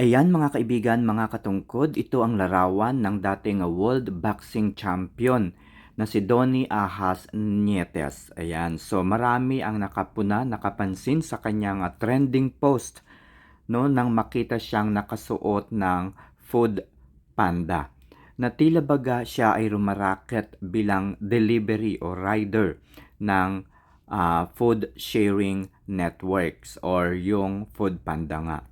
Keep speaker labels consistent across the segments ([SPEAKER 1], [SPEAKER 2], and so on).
[SPEAKER 1] Ayan mga kaibigan, mga katungkod, ito ang larawan ng dating World Boxing Champion na si Donny Ahas Nietes. Ayan, so marami ang nakapuna, nakapansin sa kanyang ah, trending post no nang makita siyang nakasuot ng Food Panda. Na tila baga siya ay rumaraket bilang delivery o rider ng ah, food sharing networks or yung Food Panda nga.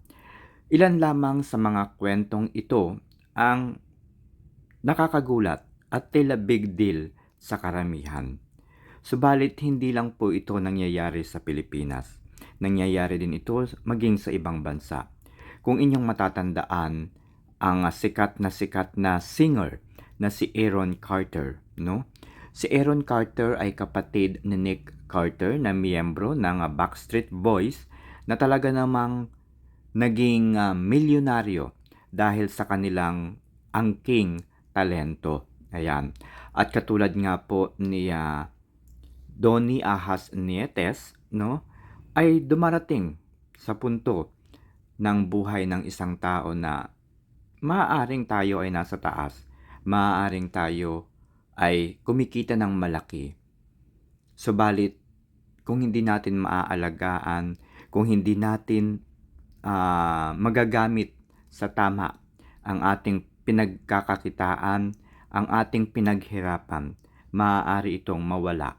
[SPEAKER 1] Ilan lamang sa mga kwentong ito ang nakakagulat at tila big deal sa karamihan. Subalit hindi lang po ito nangyayari sa Pilipinas. Nangyayari din ito maging sa ibang bansa. Kung inyong matatandaan ang sikat na sikat na singer na si Aaron Carter, no? Si Aaron Carter ay kapatid ni Nick Carter na miyembro ng Backstreet Boys na talaga namang naging ah, milyonaryo dahil sa kanilang angking talento. Ayan. At katulad nga po ni ah, Donny Ahas Nietes, no, ay dumarating sa punto ng buhay ng isang tao na maaaring tayo ay nasa taas, maaaring tayo ay kumikita ng malaki. Subalit, kung hindi natin maaalagaan, kung hindi natin ah, magagamit sa tama ang ating pinagkakakitaan, ang ating pinaghirapan, maaari itong mawala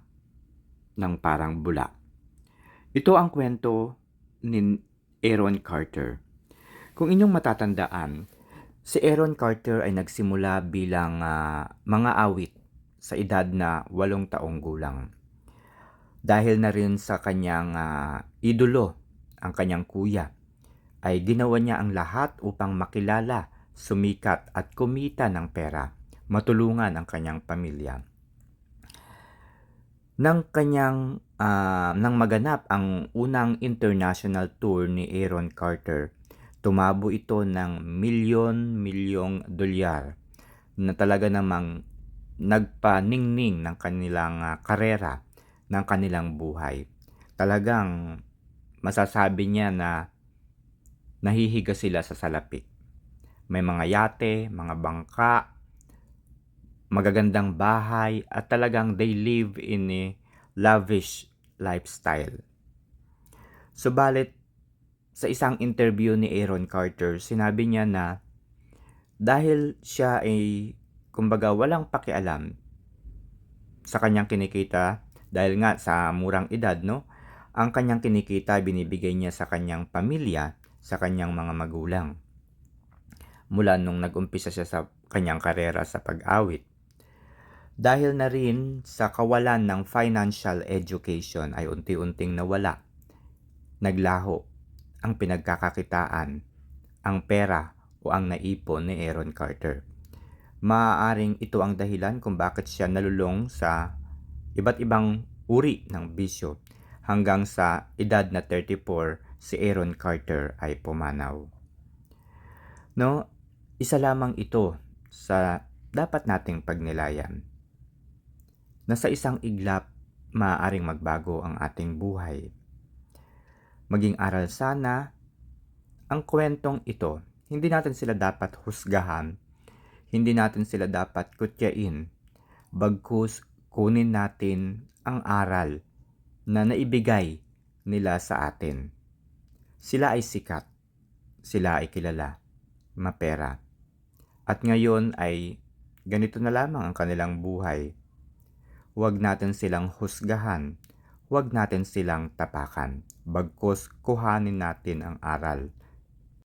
[SPEAKER 1] ng parang bula. Ito ang kwento ni Aaron Carter. Kung inyong matatandaan, si Aaron Carter ay nagsimula bilang ah, mga awit sa edad na walong taong gulang. Dahil na rin sa kanyang ah, idolo, ang kanyang kuya, ay ginawa niya ang lahat upang makilala, sumikat at kumita ng pera, matulungan ang kanyang pamilya. Nang kanyang ah, nang maganap ang unang international tour ni Aaron Carter, tumabo ito ng milyon-milyong dolyar na talaga namang nagpaningning ng kanilang ah, karera, ng kanilang buhay. Talagang masasabi niya na nahihiga sila sa salapi. May mga yate, mga bangka, magagandang bahay, at talagang they live in a lavish lifestyle. Subalit, sa isang interview ni Aaron Carter, sinabi niya na dahil siya ay kumbaga walang pakialam sa kanyang kinikita dahil nga sa murang edad no ang kanyang kinikita binibigay niya sa kanyang pamilya sa kanyang mga magulang. Mula nung nag-umpisa siya sa kanyang karera sa pag-awit. Dahil na rin sa kawalan ng financial education ay unti-unting nawala. Naglaho ang pinagkakakitaan ang pera o ang naipon ni Aaron Carter. Maaaring ito ang dahilan kung bakit siya nalulong sa iba't ibang uri ng bisyo hanggang sa edad na 34 si Aaron Carter ay pumanaw. No, isa lamang ito sa dapat nating pagnilayan. Na sa isang iglap, maaaring magbago ang ating buhay. Maging aral sana ang kwentong ito. Hindi natin sila dapat husgahan hindi natin sila dapat kutyain. Bagkus kunin natin ang aral na naibigay nila sa atin. Sila ay sikat. Sila ay kilala. Mapera. At ngayon ay ganito na lamang ang kanilang buhay. Huwag natin silang husgahan. Huwag natin silang tapakan. Bagkus kuhanin natin ang aral